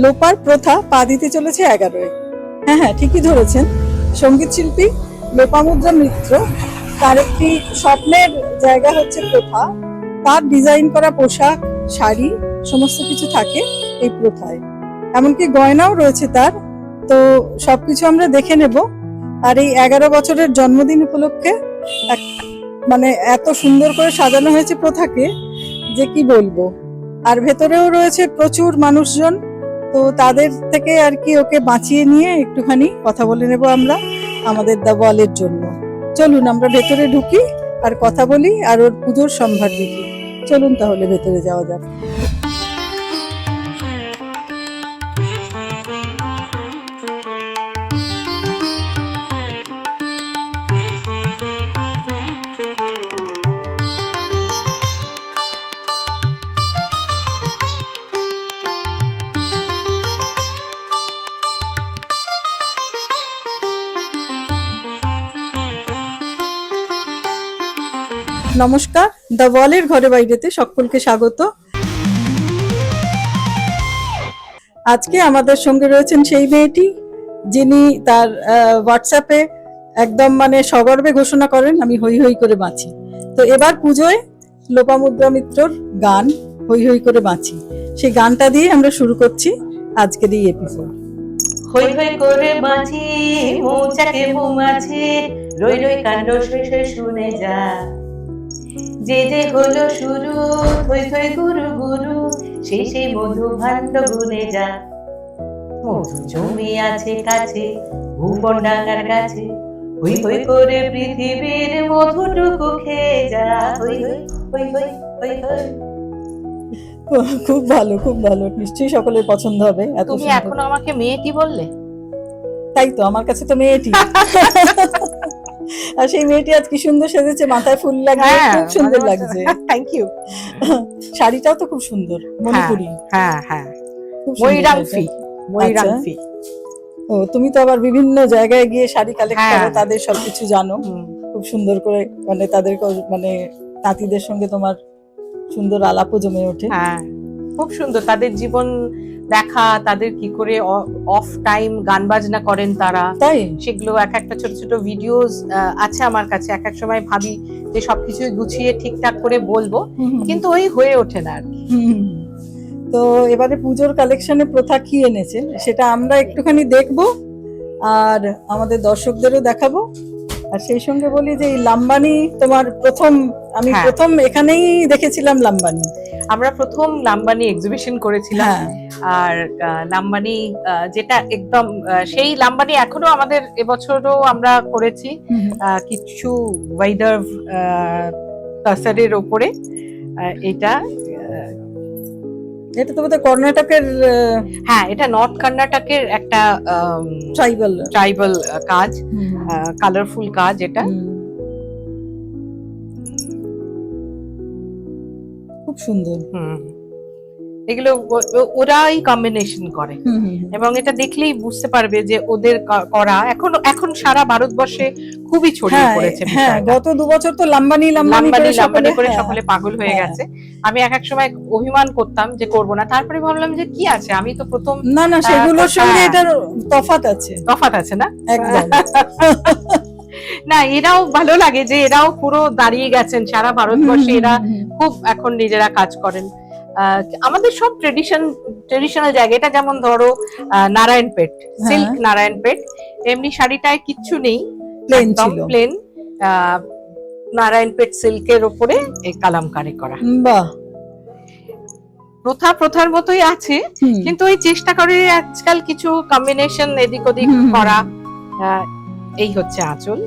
লোপার প্রথা পা দিতে চলেছে এগারোয়। হ্যাঁ হ্যাঁ ঠিকই ধরেছেন। সংগীত শিল্পী লোপামুদ্রা মিত্র, তার একটি স্বপ্নের জায়গা হচ্ছে প্রথা। তার ডিজাইন করা পোশাক, শাড়ি, সমস্ত কিছু থাকে এই প্রথায়। এমনকি গয়নাও রয়েছে তার। তো সবকিছু আমরা দেখে নেব। আর এই এগারো বছরের জন্মদিন উপলক্ষে মানে এত সুন্দর করে সাজানো হয়েছে প্রথাকে, যে কি বলব? আর ভেতরেও রয়েছে প্রচুর মানুষজন। তো তাদের থেকে আর কি ওকে বাঁচিয়ে নিয়ে একটুখানি কথা বলে নেব আমরা আমাদের দা বলের জন্য। চলুন আমরা ভেতরে ঢুকি আর কথা বলি আর ওর পুজোর সম্ভার দেখি। চলুন তাহলে ভেতরে যাওয়া যাক। নমস্কার দ্য ওয়ালের ঘরে বাইরেতে সকলকে স্বাগত। আজকে আমাদের সঙ্গে রয়েছেন সেই মেয়েটি, যিনি তার হোয়াটসঅ্যাপে একদম মানে সগর্বে ঘোষণা করেন, আমি হই হই করে বাঁচি। তো এবার পুজোয় লোপামুদ্রা মিত্রর গান, হই হই করে বাঁচি। সেই গানটা দিয়ে আমরা শুরু করছি আজকের এই এপিসোড হই হই করে বাঁচি, মৌচাকে মৌমাছি রই রই কাণ্ড সই শুনে যা। যে যে হলো শুরু। থই থই গুরু গুরু সেই সেই মধু ভাণ্ড গুনে যা। মধু জমি আছে কাছে ভুবন ডাঙ্গার কাছে হই হই করে পৃথিবীর মধুটুকু খেয়ে যা। হই হই হই হই হই হই। খুব ভালো খুব ভালো। নিশ্চয়ই সকলের পছন্দ হবে। তুমি। এখনও আমাকে মেয়েটি বললে? তাই তো আমার কাছে তো মেয়েটি। আর সেই মেয়েটি আজ কি সুন্দর সেজেছে মাথায় ফুল লাগিয়ে হ্যাঁ, খুব সুন্দর লাগছে। থ্যাংক ইউ শাড়িটাও তো খুব সুন্দর মণিপুরি। হ্যাঁ হ্যাঁ ময়ূরাংফি ময়ূরাংফি ও তুমি তো আবার বিভিন্ন জায়গায় গিয়ে শাড়ি কালেক্ট হ্যাঁ। করো তাদের সবকিছু জানো। খুব সুন্দর করে মানে তাদের মানে তাঁতিদের সঙ্গে তোমার সুন্দর আলাপও জমে ওঠে। হ্যাঁ খুব সুন্দর। তাদের জীবন দেখা তাদের কি করে অফ টাইম গান বাজনা করেন তারা। তাই? সেগুলো এক একটা ছোট ছোট ভিডিওস আছে আমার কাছে। এক এক সময় ভাবি যে সবকিছু গুছিয়ে ঠিকঠাক করে বলব কিন্তু ওই হয়ে ওঠে না আর কি। তো এবারে পুজোর কালেকশনে প্রথা কি এনেছে? সেটা আমরা একটুখানি দেখব আর আমাদের দর্শকদেরও দেখাবো। আর সেই সঙ্গে বলি যে এই লাম্বানি তোমার প্রথম আমি হ্যাঁ। প্রথম এখানেই দেখেছিলাম লাম্বানি। আমরা প্রথম লাম্বানি এক্সিবিশন করেছিলাম। হ্যাঁ। আর লাম্বানি যেটা একদম সেই লাম্বানি এখনও আমাদের এবছরও আমরা করেছি। কিছু ওয়েদার কাসারের ওপরে এটা এটা তো বোধহয় কর্ণাটকের হ্যাঁ এটা নর্থ কর্ণাটকের একটা ট্রাইবাল ট্রাইবাল কাজ কালারফুল কাজ এটা। খুব সুন্দর। এগুলো ও- ও- ওরাই কম্বিনেশন করে। এবং এটা দেখলেই বুঝতে পারবে যে ওদের করা এখন এখন সারা ভারতবর্ষে খুবই ছড়িয়ে হ্যাঁ পড়েছে হ্যাঁ গত দু বছর তো লাম্বানি লাম্বানি লাম্বানি করে সকলে হ্যাঁ, সকলে পাগল হয়ে। গেছে। আমি এক এক সময় অভিমান করতাম যে করব না। তারপরে ভাবলাম যে কি আছে? আমি তো প্রথম না না সেগুলোর। সঙ্গে এটার তফাৎ আছে। তফাৎ আছে না? একদম। না এরাও ভালো লাগে যে এরাও পুরো দাঁড়িয়ে গেছেন সারা ভারতবর্ষে এরা। খুব এখন নিজেরা কাজ করেন আমাদের সব ট্রেডিশন ট্রেডিশনাল জায়গা এটা যেমন ধরো নারায়ণপেট সিল্ক নারায়ণপেট এমনি শাড়িটায় কিচ্ছু নেই ছিল। প্লেন নারায়ণপেট সিল্কের ওপরে এই কালামকারি করা বাহ প্রথা প্রথার মতোই আছে কিন্তু ওই চেষ্টা করে আজকাল কিছু কম্বিনেশন এদিক ওদিক। করা এই হচ্ছে আঁচল।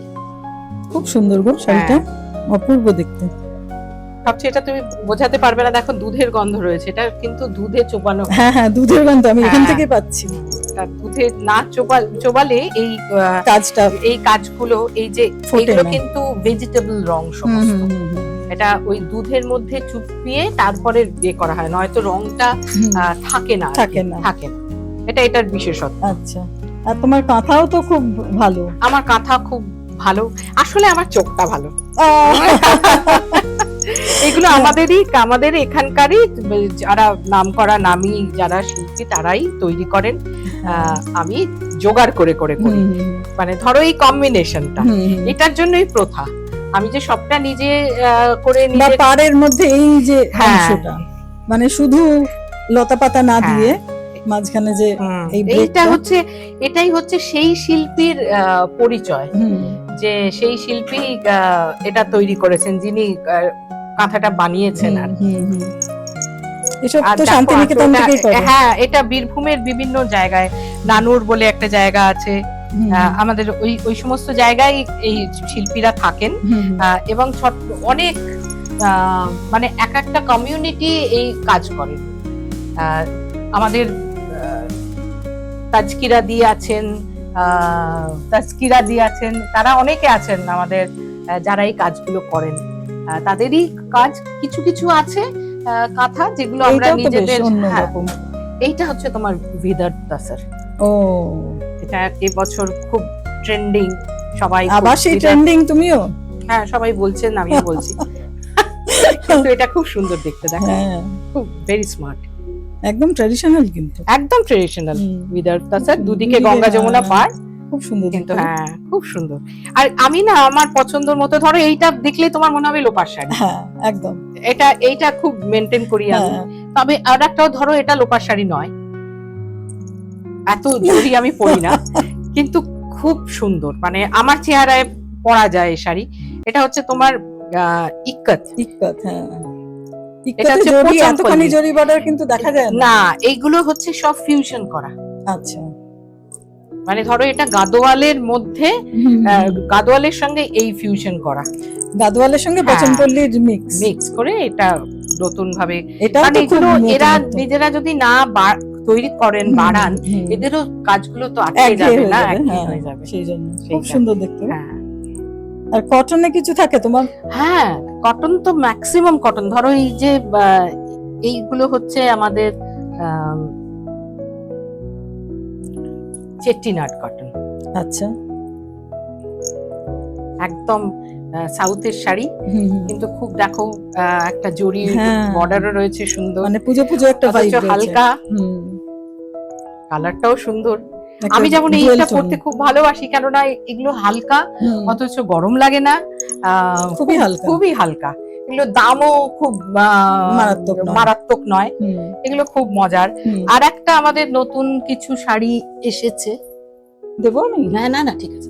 খুব সুন্দর গো শাড়িটা। হ্যাঁ। অপূর্ব দেখতে। সবচেয়ে এটা তুমি বোঝাতে পারবে না দেখো দুধের গন্ধ রয়েছে। এটা কিন্তু দুধে চোবানো। হ্যাঁ হ্যাঁ দুধের গন্ধ আমি এখান হ্যাঁ। থেকে পাচ্ছি। দুধে না চোবালে এই কাজটা এই কাজগুলো এই যে এগুলো কিন্তু ভেজিটেবল রং সমস্ত। এটা ওই দুধের মধ্যে চুপিয়ে তারপরে ইয়ে করা হয় নয়তো রংটা থাকে না থাকে না। থাকে না। এটা এটার বিশেষত্ব। আচ্ছা। আর তোমার কাঁথাও তো খুব ভালো। আমার কাঁথা খুব ভালো। আসলে আমার চোখটা ভালো। এগুলো আমাদেরই আমাদের এখানকারই যারা নাম করা নামি যারা শিল্পী তারাই তৈরি করেন। আমি জোগাড় করে করে করি। মানে ধরো এই কম্বিনেশনটা। এটার জন্যই প্রথা। আমি যে সবটা নিজে করে নিজে পাড়ের মধ্যে এই যে হ্যাঁ। অংশটা। মানে শুধু লতা পাতা না হ্যাঁ। দিয়ে মাঝখানে যে এইটা হচ্ছে এটাই হচ্ছে সেই শিল্পীর আহ, পরিচয়। যে সেই শিল্পী আহ, এটা তৈরি করেছেন যিনি আহ, কাঁথাটা বানিয়েছেন আর। এসব তো শান্তিনিকেতন থেকেই করে হ্যাঁ এটা বীরভূমের বিভিন্ন জায়গায় নানুর বলে একটা জায়গা আছে। আহ, আমাদের ওই ওই সমস্ত জায়গায় এই শিল্পীরা থাকেন। আহ, এবং অনেক আহ, মানে এক একটা কমিউনিটি এই কাজ করেন আহ, আমাদের তাজকিরা দি আছেন তাজকিরা দি আছেন তারা অনেকে আছেন আমাদের যারা এই কাজগুলো করেন। তাদেরই কাজ কিছু কিছু আছে কাঁথা যেগুলো আমরা নিজেদের হ্যাঁ, এইটা হচ্ছে তোমার ভিদার তাসার ও। এটা এবছর খুব ট্রেন্ডিং সবাই আবার সেই ট্রেন্ডিং তুমিও? হ্যাঁ সবাই বলছেন আমিও বলছি। কিন্তু এটা খুব সুন্দর দেখতে দেখো। হ্যাঁ। খুব ভেরি স্মার্ট একদম ট্রেডিশনাল কিন্তু। একদম। উইদাউট তাছাড়া দুদিকে গঙ্গা যমুনা। পার। খুব সুন্দর কিন্তু হ্যাঁ খুব সুন্দর। আর আমি না আমার পছন্দের মতো ধরো এইটা দেখলে তোমার মনে হবে লোপার শাড়ি। হ্যাঁ একদম। এটা এইটা খুব মেনটেন করি আমি। হ্যাঁ। তবে আর একটাও ধরো এটা লোপার শাড়ি নয়। এত জরি আমি পরি না। কিন্তু খুব সুন্দর মানে আমার চেহারায় পরা যায় এই শাড়ি। এটা হচ্ছে তোমার ইক্কত। ইক্কত হ্যাঁ। এতখানি। জরি বর্ডার কিন্তু দেখা যায় না। এইগুলো হচ্ছে সব ফিউশন করা। আচ্ছা। মানে ধরো এটা গাদোয়ালের মধ্যে গাদোয়ালের সঙ্গে এই ফিউশন করা। গাদোয়ালের সঙ্গে হ্যাঁ। বচনপল্লীর মিক্স মিক্স করে এটা নতুন ভাবে খুব এগুলো এরা নিজেরা যদি না তৈরি করেন বাড়ান এদেরও কাজগুলো তো আটকে যাবে না হ্যাঁ, হয়ে যাবে। সেই জন্য। খুব সুন্দর দেখতে। হ্যাঁ। আর কটনে কিছু থাকে তোমার? হ্যাঁ কটন তো ম্যাক্সিমাম কটন ধরো এই যে এইগুলো হচ্ছে আমাদের আম, চেট্টিনাট কটন আচ্ছা। একদম সাউথের শাড়ি। কিন্তু খুব দেখো একটা জরি হ্যাঁ। বর্ডারও রয়েছে সুন্দর। মানে পুজো পুজো একটা হালকা। কালারটাও সুন্দর। আমি যেমন এইটা। পড়তে খুব ভালোবাসি কেননা এগুলো হালকা অথচ গরম লাগে না খুবই হালকা। খুবই হালকা। এগুলো দামও খুব মারাত্মক নয়। মারাত্মক নয়। এগুলো খুব মজার। আর একটা আমাদের নতুন কিছু শাড়ি এসেছে। দেবো আমি? না না না ঠিক আছে।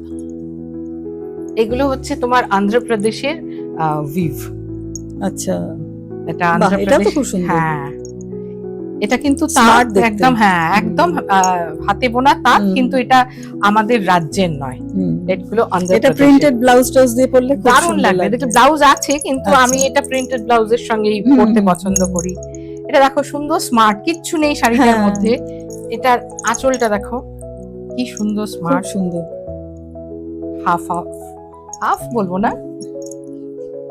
এগুলো হচ্ছে তোমার অন্ধ্রপ্রদেশের ভিভ আচ্ছা। এটা অন্ধ্রপ্রদেশ হ্যাঁ। এটা কিন্তু তাঁত একদম হ্যাঁ একদম হাতে বোনা তাঁত কিন্তু এটা আমাদের রাজ্যের নয়। এগুলো এটা প্রিন্টেড ব্লাউজ টাউজ দিয়ে পরলে দারুণ লাগবে। দেখো ব্লাউজ আছে কিন্তু আচ্ছা। আমি এটা প্রিন্টেড ব্লাউজের সঙ্গেই হুম, পরতে পছন্দ করি। এটা দেখো সুন্দর স্মার্ট কিচ্ছু নেই শাড়িটার হ্যাঁ। মধ্যে। এটার আঁচলটা দেখো কি সুন্দর স্মার্ট সুন্দর। হাফ হাফ হাফ বলব না?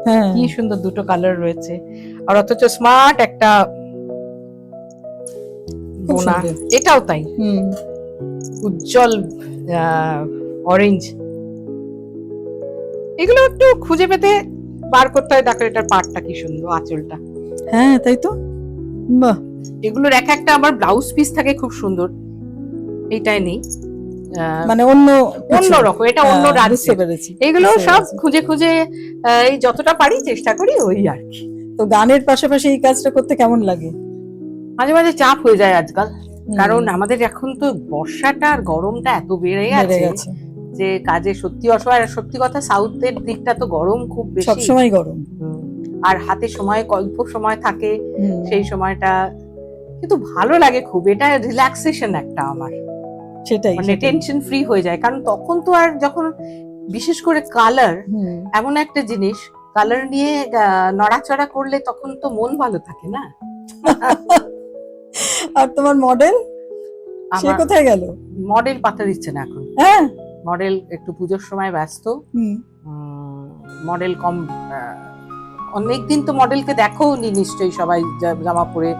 হ্যাঁ। কি সুন্দর দুটো কালার রয়েছে। আর অথচ স্মার্ট একটা বোনা। এটাও তাই। উজ্জ্বল অরেঞ্জ এগুলো একটু খুঁজে পেতে বার করতে হয়। দেখো এটার পাটটা কি সুন্দর আঁচলটা। হ্যাঁ তাই তো। বাহ। এগুলোর এক একটা আবার ব্লাউজ পিস থাকে খুব সুন্দর। এইটাই নেই। মানে অন্য অন্য রকম এটা অন্য হ্যাঁ, বুঝতে এগুলো সব খুঁজে খুঁজে এই যতটা পারি চেষ্টা করি ওই আর কি। তো গানের পাশাপাশি এই কাজটা করতে কেমন লাগে? মাঝে মাঝে চাপ হয়ে যায় আজকাল। কারণ আমাদের এখন তো বর্ষাটা আর গরমটা এত বেড়ে গেছে যে কাজে সত্যি অসহায়। সত্যি কথা সাউথের দিকটা তো গরম খুব বেশি। সবসময় গরম। আর হাতে সময় অল্প সময় থাকে সেই সময়টা। কিন্তু ভালো লাগে খুব। এটা রিল্যাক্সেশন একটা আমার। সেটাই মানে টেনশন ফ্রি হয়ে যায়। কারণ তখন তো আর যখন বিশেষ করে কালার এমন একটা জিনিস কালার নিয়ে নড়াচড়া করলে তখন তো মন ভালো থাকে না? আর তোমার মডেল সে কোথায় গেল? মডেল পাতা দিচ্ছে না এখন। হ্যাঁ? মডেল একটু পুজোর সময় ব্যস্ত। মডেল কম অনেকদিন তো মডেলকে দেখো নি নিশ্চয়ই সবাই জামা পরে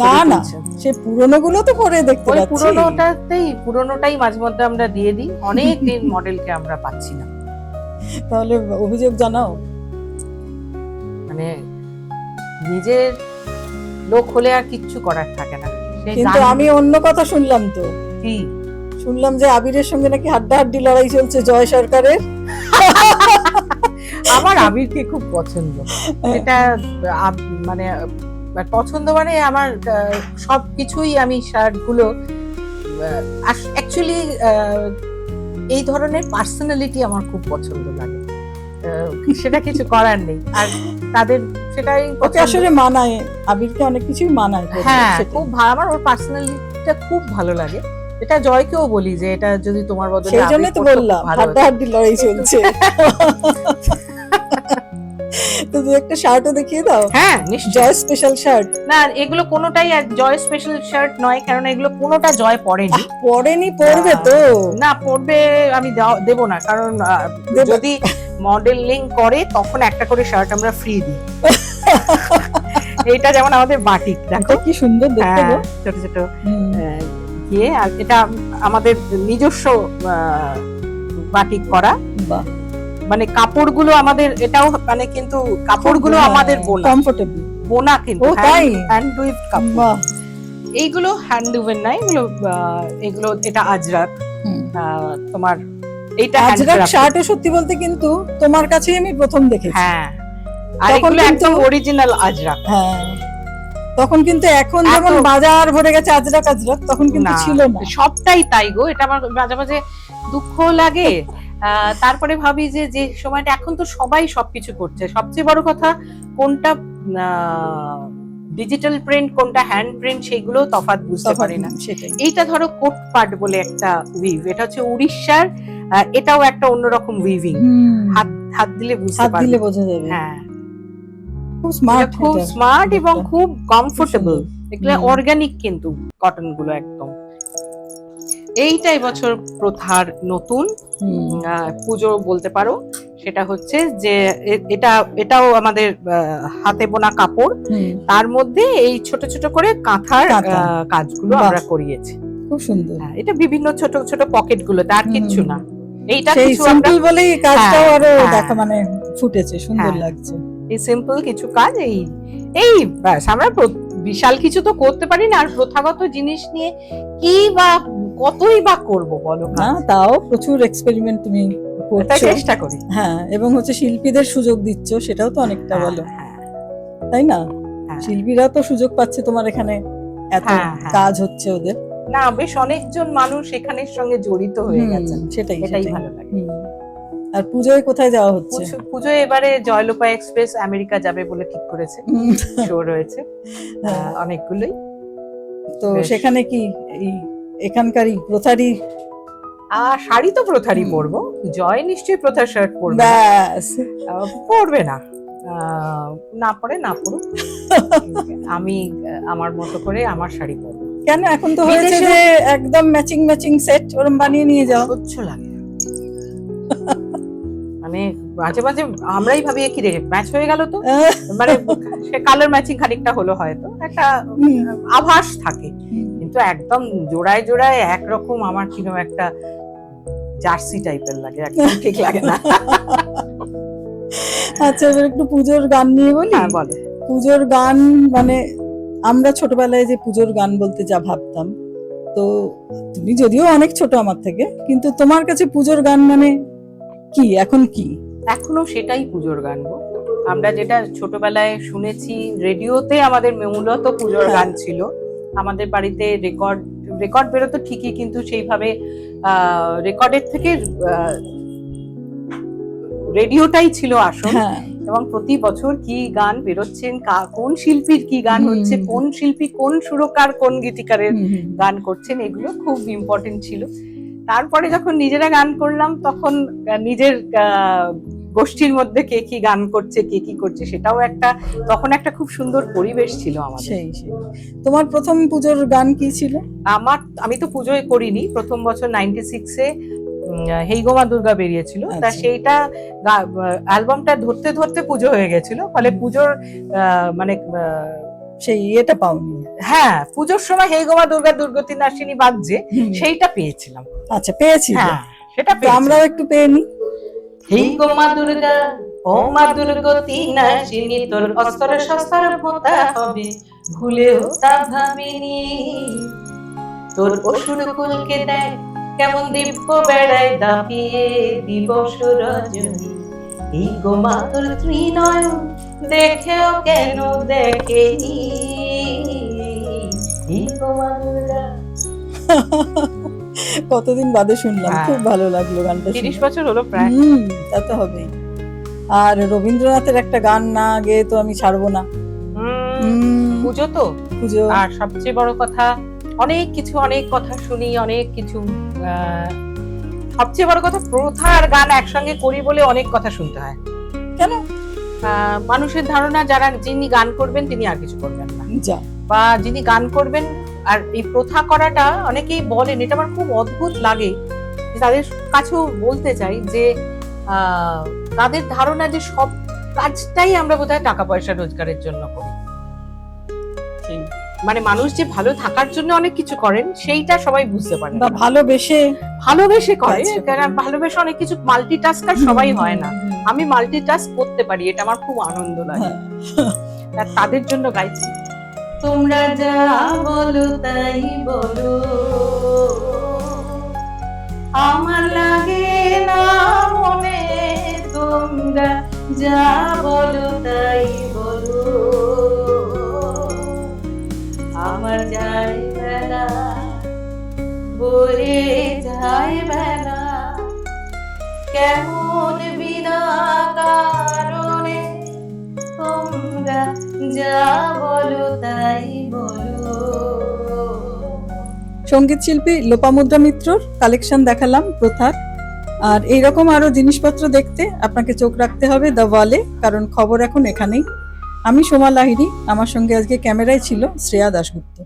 না, না। সে পুরনো গুলো তো পরে দেখতে পাচ্ছি। পুরোনোটাতেই পুরোনোটাই মাঝে মধ্যে আমরা দিয়ে দিই। অনেক দিন মডেলকে আমরা পাচ্ছি না। তাহলে অভিযোগ জানাও। মানে নিজের লোক হলে আর কিচ্ছু করার থাকে না। কিন্তু আমি অন্য কথা শুনলাম তো। কি? শুনলাম যে আবিরের সঙ্গে নাকি হাড্ডাহাড্ডি লড়াই চলছে জয় সরকারের। আমার আবিরকে খুব পছন্দ। এটা মানে পছন্দ মানে আমার সব কিছুই আমি শার্টগুলো অ্যাকচুয়ালি এই ধরনের পার্সোনালিটি আমার খুব পছন্দ লাগে। সেটা কিছু করার নেই। আর তাদের সেটাই ওকে আসলে মানায় আবিরকে অনেক কিছুই মানায়। হ্যাঁ খুব ভালো। আমার ওর পার্সোনালিটিটা খুব ভালো লাগে। এটা জয়কেও বলি যে এটা যদি তোমার বদলে সেই জন্য তো বললাম। হাড্ডাহাড্ডি লড়াই চলছে। তো দু একটা শার্টও দেখিয়ে দাও। হ্যাঁ জয় স্পেশাল শার্ট না এগুলো কোনোটাই জয় স্পেশাল শার্ট নয় কারণ এগুলো কোনোটা জয় পড়েনি। পরেনি পরবে তো। না পড়বে আমি দেবো না কারণ যদি মডেলিং করে তখন একটা করে শার্ট আমরা ফ্রি দিই। এইটা যেমন আমাদের বাটিক দেখো। কি সুন্দর দেখতে হ্যাঁ, ছোট ছোট। ইয়ে আর এটা আমাদের নিজস্ব বাটিক করা। মানে কাপড়গুলো আমাদের এটাও মানে কিন্তু কাপড়গুলো আমাদের বোনা। কমফোর্টেবল বোনা কিন্তু তাই? হ্যান্ড উইভ কাপড়। এইগুলো হ্যান্ড উইভেন না এগুলো এগুলো এটা আজরাক। তোমার এইটা আজরাক। সত্যি বলতে কিন্তু তোমার কাছেই আমি প্রথম দেখেছি। হ্যাঁ। আর এগুলো একদম অরিজিনাল আজরাক। হ্যাঁ। তখন কিন্তু এখন যেমন বাজার ভরে গেছে আজরাক আজরাক তখন কিন্তু ছিল না। সবটাই তাই গো এটা আমার মাঝে মাঝে দুঃখ লাগে। তারপরে ভাবি যে যে সময়টা এখন তো সবাই সবকিছু করছে। সবচেয়ে বড় কথা কোনটা ডিজিটাল প্রিন্ট কোনটা হ্যান্ড প্রিন্ট সেগুলো তফাৎ বুঝতে পারে না। এইটা ধরো কোটপাট বলে একটা উইভ এটা হচ্ছে উড়িষ্যার এটাও একটা অন্যরকম উইভিং হাত হাত দিলে বুঝতে হাত পারবে। দিলে বোঝা যাবে। হ্যাঁ। খুব স্মার্ট খুব স্মার্ট এবং খুব কমফোর্টেবল এগুলো। অর্গানিক কিন্তু কটনগুলো একদম। এইটা এবছর প্রথার নতুন পুজো বলতে পারো সেটা হচ্ছে যে এটা এটাও আমাদের হাতে বোনা কাপড়। তার মধ্যে এই ছোট ছোট করে কাঁথার কাজগুলো আমরা করিয়েছি। খুব সুন্দর। হ্যাঁ, এটা বিভিন্ন ছোট ছোট পকেটগুলো হুম। কিচ্ছু না। এইটা কিছু আমরা সিম্পল বলেই কাজটাও হ্যাঁ, আরও হ্যাঁ। দেখা মানে ফুটেছে সুন্দর। লাগছে। এই সিম্পল কিছু কাজ এই এই আমরা বিশাল কিছু তো করতে পারি না। আর প্রথাগত জিনিস নিয়ে কি বা কতই বা করব বলো না তাও প্রচুর এক্সপেরিমেন্ট তুমি করছ। চেষ্টা করি। হ্যাঁ এবং হচ্ছে শিল্পীদের সুযোগ দিচ্ছ সেটাও তো অনেকটা হ্যাঁ, বলো। হ্যাঁ, তাই না? হ্যাঁ। শিল্পীরা তো সুযোগ পাচ্ছে তোমার এখানে এত হ্যাঁ, হ্যাঁ। কাজ হচ্ছে ওদের। না বেশ অনেকজন মানুষ এখানের সঙ্গে জড়িত হয়ে গেছেন। সেটাই এটাই সেটাই। ভালো লাগে। আর পুজোয় কোথায় যাওয়া হচ্ছে? পুজো- পুজোয় এবারে জয়লোপা এক্সপ্রেস আমেরিকা যাবে বলে ঠিক করেছে। শো রয়েছে। হ্যাঁ। অনেকগুলোই। তো সেখানে কি এই এখানকারই প্রথারই। আর শাড়ি তো প্রথারই। পরবো। জয় নিশ্চয়ই প্রথার শার্ট পরবে ব্যাস। পরবে না। না পরে না পরুক। আমি আমার মতো করে আমার শাড়ি পরবো। কেন? এখন তো হয়েছে যে একদম ম্যাচিং ম্যাচিং সেট ওরম বানিয়ে নিয়ে যাও। সহ্য লাগে মানে মাঝে মাঝে আমরাই ভাবি কি রে ম্যাচ হয়ে গেল তো? মানে সে কালার ম্যাচিং খানিকটা হলো হয়তো। একটা আভাস থাকে। কিন্তু একদম জোড়ায় জোড়ায় একরকম আমার কীরকম একটা জার্সি টাইপের লাগে একদম ঠিক লাগে না। আচ্ছা এবার একটু পুজোর গান নিয়ে বলি? হ্যাঁ বলো। পুজোর গান মানে আমরা ছোটবেলায় যে পুজোর গান বলতে যা ভাবতাম তো তুমি যদিও অনেক ছোট আমার থেকে কিন্তু তোমার কাছে পুজোর গান মানে কি এখন কি? এখনও সেটাই পুজোর গান গো। আমরা যেটা ছোটবেলায় শুনেছি রেডিওতে আমাদের মূলত পুজোর হ্যাঁ। গান ছিল। আমাদের বাড়িতে রেকর্ড রেকর্ড বেরোতো ঠিকই কিন্তু সেইভাবে রেকর্ডের থেকে রেডিওটাই ছিল আসল। হ্যাঁ। এবং প্রতি বছর কি গান বেরোচ্ছেন কোন শিল্পীর কি গান হচ্ছে কোন শিল্পী কোন সুরকার কোন গীতিকারের। গান করছেন এগুলো খুব ইম্পর্টেন্ট ছিল। তারপরে যখন নিজেরা গান করলাম তখন নিজের আহ, গোষ্ঠীর মধ্যে কে কি গান করছে কে কি করছে সেটাও একটা তখন একটা খুব সুন্দর পরিবেশ ছিল আমাদের। তোমার প্রথম পুজোর গান কি ছিল? আমার আমি তো পুজোয় করিনি প্রথম বছর নাইনটি সিক্সে হেইগোমা দুর্গা বেরিয়েছিল। তা আচ্ছা। সেইটা অ্যালবামটা ধরতে ধরতে পুজো হয়ে গেছিল ফলে পুজোর আহ, মানে সেই ইয়েটা পাওনি। হ্যাঁ পুজোর সময় হেইগোমা দুর্গা দুর্গতি নাসিনী বাজছে। সেইটা পেয়েছিলাম। আচ্ছা পেয়েছি হ্যাঁ সেটা আমরাও একটু পেয়ে নি। হেই গো মা দুর্গা, ও মা দুর্গতি নাশিনী তোর অস্তর শস্তর পোতা হবে। ভুলেও তা ভাবিনি। তোর অসুর কুলকে দেখ কেমন দিব্য বেড়ায় দাপিয়ে দিবস রজনী এই গো মা তোর ত্রিনয়ন দেখেও কেন দেখেনি? এই গো মা দুর্গা। কতদিন বাদে শুনলাম হ্যাঁ। খুব ভালো লাগল গানটা তিরিশ বছর হলো প্রায়। হুম তা তো হবেই। আর রবীন্দ্রনাথের একটা গান না গেয়ে তো আমি ছাড়বো না। পুজো তো। পুজো। আর সবচেয়ে বড় কথা অনেক কিছু অনেক কথা শুনি অনেক কিছু সবচেয়ে বড় কথা প্রথা আর গান একসঙ্গে করি বলে অনেক কথা শুনতে হয়। কেন? মানুষের ধারণা যারা যিনি গান করবেন তিনি আর কিছু করবেন না। বা যিনি গান করবেন আর এই প্রথা করাটা অনেকেই বলেন এটা আমার খুব অদ্ভুত লাগে। তাদের কাছেও বলতে চাই যে তাদের ধারণা যে সব কাজটাই আমরা বোধহয় টাকা পয়সা রোজগারের জন্য করি। মানে মানুষ যে ভালো থাকার জন্য অনেক কিছু করেন সেইটা সবাই বুঝতে পারে বা না। ভালোবেসে ভালোবেসে করে কারণ ভালোবেসে অনেক কিছু মাল্টিটাস্কার সবাই হয় না। আমি মাল্টিটাস্ক করতে পারি এটা আমার খুব আনন্দ লাগে। হ্যাঁ। তাদের জন্য গাইছি তোমরা যা বলো তাই বলো। আমার লাগে না মনে, তোমরা যা বলো তাই বলো। আমার যায় বেলা বয়ে যায় বেলা। কেমন সংগীত শিল্পী লোপামুদ্রা মিত্রর কালেকশন দেখালাম প্রথার। আর এইরকম আরও জিনিসপত্র দেখতে আপনাকে চোখ রাখতে হবে দ্য ওয়ালে, কারণ খবর এখন এখানেই। আমি সোমা লাহিরি আমার সঙ্গে আজকে ক্যামেরায় ছিল শ্রেয়া দাশগুপ্ত।